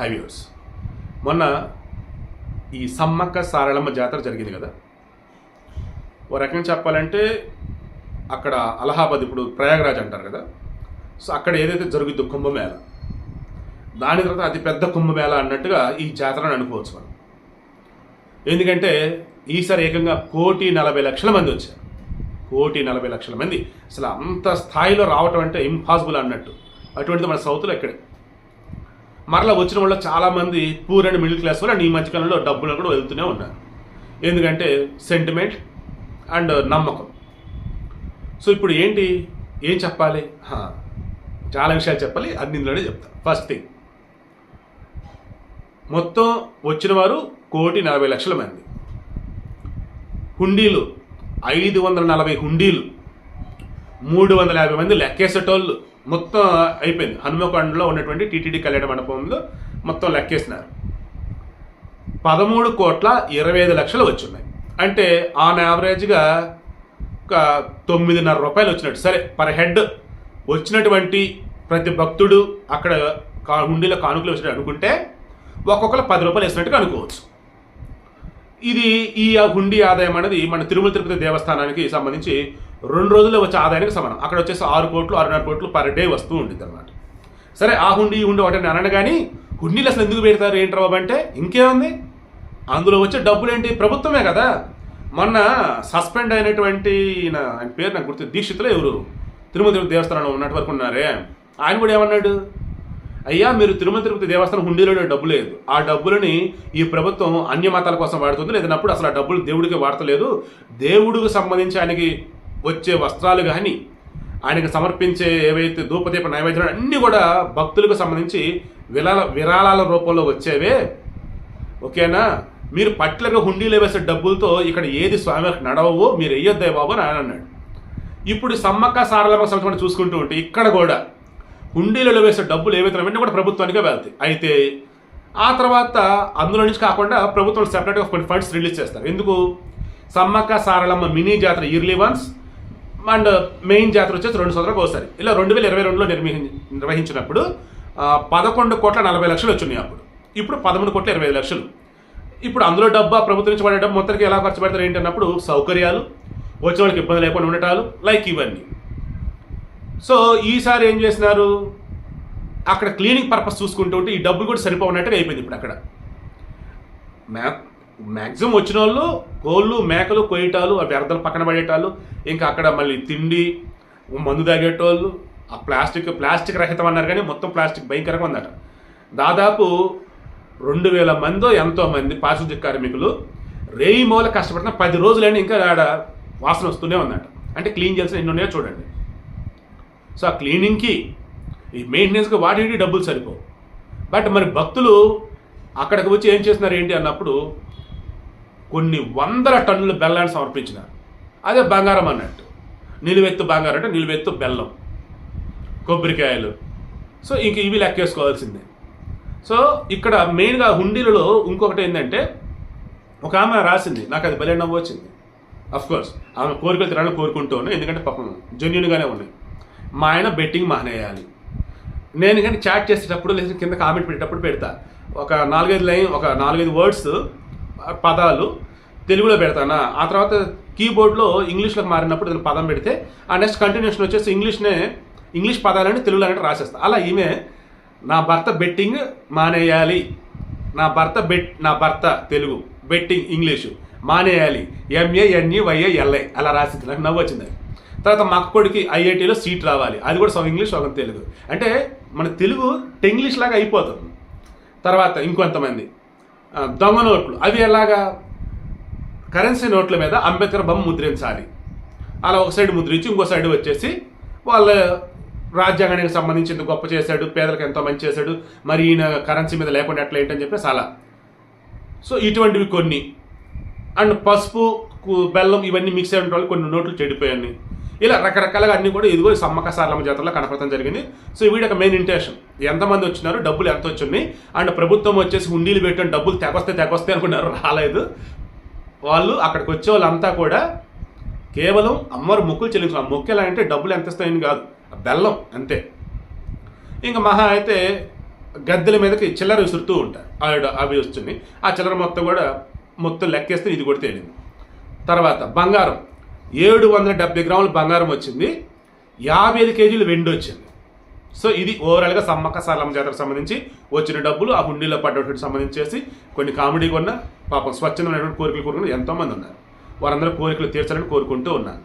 హైవ్యూర్స్ మొన్న ఈ సమ్మక్క సారళమ్మ జాతర జరిగింది కదా. ఓ రకంగా చెప్పాలంటే అక్కడ అలహాబాద్ ఇప్పుడు ప్రయాగరాజ్ అంటారు కదా. సో అక్కడ ఏదైతే జరుగుద్దో కుంభమేళ దాని తర్వాత అతి పెద్ద కుంభమేళ అన్నట్టుగా ఈ జాతరను అనుకోవచ్చు మనం. ఎందుకంటే ఈసారి ఏకంగా కోటి నలభై లక్షల మంది వచ్చారు. కోటి నలభై లక్షల మంది. అసలు అంత స్థాయిలో రావటం అంటే ఇంపాసిబుల్ అన్నట్టు. అటువంటిది మన సౌత్లో ఎక్కడే. మరలా వచ్చిన వాళ్ళు చాలామంది పూర్ అండ్ మిడిల్ క్లాస్ వాళ్ళు ఈ మధ్యకాలంలో డబ్బులు కూడా వెళ్తూనే ఉన్నారు. ఎందుకంటే సెంటిమెంట్ అండ్ నమ్మకం. సో ఇప్పుడు ఏంటి? ఏం చెప్పాలి? చాలా విషయాలు చెప్పాలి అది ఇందులోనే చెప్తా. ఫస్ట్ థింగ్ మొత్తం వచ్చిన వారు కోటి నలభై లక్షల మంది. హుండీలు ఐదు వందల నలభై హుండీలు మూడు వందల యాభై మంది లెక్కేసేటోళ్ళు. మొత్తం అయిపోయింది. హనుమకొండలో ఉన్నటువంటి టీటీడీ కళ్యాణ మండపంలో మొత్తం లెక్కేసినారు. పదమూడు కోట్ల ఇరవై ఐదు లక్షలు వచ్చున్నాయి అంటే ఆన్ యావరేజ్గా ఒక తొమ్మిదిన్నర రూపాయలు వచ్చినట్టు. సరే పర్ హెడ్ వచ్చినటువంటి ప్రతి భక్తుడు అక్కడ కా హుండీలో కానుకలు వచ్చినట్టు అనుకుంటే ఒక్కొక్కరు పది రూపాయలు వేసినట్టుగా అనుకోవచ్చు. ఇది ఈ హుండీ ఆదాయం అనేది మన తిరుమల తిరుపతి దేవస్థానానికి సంబంధించి రెండు రోజుల్లో వచ్చే ఆదాయానికి సమానం. అక్కడ వచ్చేసి ఆరు కోట్లు ఆరున్నర కోట్లు పర్ డే వస్తూ ఉంటుంది అనమాట సరే ఆ హుండీ ఈ హుండీ ఒకటి అనను కానీ హుండీలు అసలు ఎందుకు పెడతారు ఏంటి బాబు అంటే ఇంకేముంది? అందులో వచ్చే డబ్బులు ఏంటి? ప్రభుత్వమే కదా. మొన్న సస్పెండ్ అయినటువంటి ఈయన ఆయన పేరు నాకు గుర్తు దీక్షితులు ఎవరు? తిరుమల తిరుపతి దేవస్థానంలో ఉన్నట్టు వరకు ఉన్నారే. ఆయన కూడా ఏమన్నాడు? అయ్యా మీరు తిరుమల తిరుపతి దేవస్థానం హుండీలో డబ్బు లేదు. ఆ డబ్బులని ఈ ప్రభుత్వం అన్య మతాల కోసం వాడుతుంది. లేదన్నప్పుడు అసలు ఆ డబ్బులు దేవుడికి వాడతలేదు. దేవుడికి సంబంధించి ఆయనకి వచ్చే వస్త్రాలు కానీ ఆయనకు సమర్పించే ఏవైతే ధూపదీప నైవేద్యాలు అన్నీ కూడా భక్తులకు సంబంధించి విరాళ విరాళాల రూపంలో వచ్చేవే. ఓకేనా? మీరు పట్లగా హుండీలో వేసే డబ్బులతో ఇక్కడ ఏది స్వామివారికి నడవవు మీరు వేయొద్దే బాబు అని ఆయన అన్నాడు. ఇప్పుడు సమ్మక్క సారలమ్మ సంవత్సరం చూసుకుంటూ ఉంటే ఇక్కడ కూడా హుండీలలో వేసే డబ్బులు ఏవైతే ఉన్నాయో కూడా ప్రభుత్వానికే వెళ్తాయి. అయితే ఆ తర్వాత అందులో నుంచి కాకుండా ప్రభుత్వం సెపరేట్గా కొన్ని ఫండ్స్ రిలీజ్ చేస్తారు. ఎందుకు? సమ్మక్క సారలమ్మ మినీ జాతర ఇయర్లీ వన్స్ అండ్ మెయిన్ జాతర వచ్చేసి రెండు సంవత్సరాలకు ఒకసారి. ఇలా రెండు వేల ఇరవై రెండులో నిర్మి నిర్వహించినప్పుడు పదకొండు కోట్ల నలభై లక్షలు వచ్చినాయి అప్పుడు. ఇప్పుడు పదమూడు కోట్ల ఇరవై లక్షలు. ఇప్పుడు అందులో డబ్బా ప్రభుత్వం నుంచి పడే డబ్బు మొత్తానికి ఎలా ఖర్చు పెడతారు ఏంటి అన్నప్పుడు సౌకర్యాలు వచ్చిన వాళ్ళకి ఇబ్బంది లేకుండా ఉండటాలు లైక్ ఇవన్నీ. సో ఈసారి ఏం చేసినారు? అక్కడ క్లీనింగ్ పర్పస్ చూసుకుంటూ ఉంటే ఈ డబ్బులు కూడా సరిపోనట్టుగా అయిపోయింది ఇప్పుడు అక్కడ. మ్యాప్ మ్యాక్సిమం వచ్చిన వాళ్ళు కోళ్ళు మేకలు కొయ్యటాలు ఆ వ్యర్థాలు పక్కన పడేటాలు ఇంకా అక్కడ మళ్ళీ తిండి మందు తాగేటోళ్ళు ఆ ప్లాస్టిక్ ప్లాస్టిక్ రహితం అన్నారు కానీ మొత్తం ప్లాస్టిక్ భయంకరంగా ఉందట. దాదాపు రెండు వేల మందో ఎంతో మంది పారిశుద్ధ్య కార్మికులు రేయి మూల కష్టపడిన పది రోజులైనా ఇంకా ఆడ వాసన వస్తూనే ఉందట. అంటే క్లీన్ చేయాల్సిన ఎన్ని ఉన్నాయో చూడండి. సో ఆ క్లీనింగ్కి ఈ మెయింటెనెన్స్కి వాటికి డబ్బులు సరిపోవు. బట్ మరి భక్తులు అక్కడికి వచ్చి ఏం చేస్తున్నారు ఏంటి అన్నప్పుడు కొన్ని వందల టన్నుల బెల్లాన్ని సమర్పించినారు. అదే బంగారం అన్నట్టు. నిలువెత్తు బంగారం అంటే నిలువెత్తు బెల్లం కొబ్బరికాయలు. సో ఇంక ఇవి లెక్కేసుకోవాల్సిందే. సో ఇక్కడ మెయిన్గా హుండీలలో ఇంకొకటి ఏంటంటే ఒక ఆమె రాసింది నాకు అది భలే నవ్వు వచ్చింది. కోర్స్ ఆమె కోరికలు తినాలని కోరుకుంటూ ఎందుకంటే పాపం జెన్యున్గానే ఉన్నాయి. మా ఆయన బెట్టింగ్ మానేయాలి. నేను కానీ చాట్ చేసేటప్పుడు లేదా కింద కామెంట్ పెట్టేటప్పుడు పెడతా. ఒక నాలుగైదు లైన్ ఒక నాలుగైదు వర్డ్స్ పదాలు తెలుగులో పెడతానా ఆ తర్వాత కీబోర్డ్లో ఇంగ్లీష్లోకి మారినప్పుడు దాని పదం పెడితే ఆ నెక్స్ట్ కంటిన్యూషన్ వచ్చేసి ఇంగ్లీష్నే ఇంగ్లీష్ పదాలని తెలుగులో అంటే రాసేస్తా. అలా ఈమె నా భర్త బెట్టింగ్ మానేయాలి. నా భర్త బెట్ నా భర్త తెలుగు బెట్టింగ్ ఇంగ్లీషు మానేయాలి. ఎంఏఎన్ఈ వైఏఎల్ఐ అలా రాసింది. నాకు నవ్వు వచ్చింది. తర్వాత మా అక్కడికి ఐఐటీలో సీట్ రావాలి. అది కూడా సగం ఇంగ్లీష్ సగం తెలుగు. అంటే మన తెలుగు టెంగ్లీష్ లాగా అయిపోతుంది. తర్వాత ఇంకొంతమంది. దొంగ నోట్లు. అవి ఎలాగా? కరెన్సీ నోట్ల మీద అంబేద్కర్ బొమ్మ ముద్రించాలి. అలా ఒక సైడ్ ముద్రించి ఇంకో సైడ్ వచ్చేసి వాళ్ళ రాజ్యాంగానికి సంబంధించింది గొప్ప చేశాడు పేదలకు ఎంతో మంచి చేశాడు మరి ఈయన కరెన్సీ మీద లేకుండా ఎట్లా ఏంటని చెప్పేసి అలా. సో ఇటువంటివి కొన్ని. అండ్ పసుపు బెల్లం ఇవన్నీ మిక్స్ అయిన వాళ్ళు కొన్ని నోట్లు చెడిపోయాయి ఇలా రకరకాలుగా అన్నీ కూడా ఇదిగో సమ్మక సార్లమ్మ జాతరలో కనపడటం జరిగింది. సో వీడి ఒక మెయిన్ ఇంటెన్షన్ ఎంతమంది వచ్చినారు? డబ్బులు ఎంత వచ్చినాయి అండ్ ప్రభుత్వం వచ్చేసి హుండీలు పెట్టిన డబ్బులు తెగొస్తే తెగొస్తే అనుకున్నారు. రాలేదు. వాళ్ళు అక్కడికి వచ్చే వాళ్ళంతా కూడా కేవలం అమ్మవారు మొక్కులు చెల్లించారు ఆ మొక్కు ఎలా అంటే డబ్బులు ఎంత ఇస్తాయని కాదు. ఆ బెల్లం అంతే. ఇంకా మహా అయితే గద్దెల మీదకి చిల్లర విసురుతూ ఉంటారు. అవి వస్తున్నాయి. ఆ చిల్లర మొత్తం కూడా మొత్తం లెక్కేస్తే ఇది కూడా తేలింది. తర్వాత బంగారం. ఏడు వందల డెబ్బై గ్రాముల బంగారం వచ్చింది. యాభై ఐదు కేజీలు వెండి వచ్చింది. సో ఇది ఓవరాల్గా సమ్మక్క సారలమ్మ జాతరకు సంబంధించి వచ్చిన డబ్బులు ఆ హుండీలో పడ్డటువంటి సంబంధించేసి కొన్ని కామెడీ కొన్న పాపం స్వచ్ఛందమైనటువంటి కోరికలు కోరుకుని ఎంతోమంది ఉన్నారు. వారందరూ కోరికలు తీర్చాలని కోరుకుంటూ ఉన్నారు.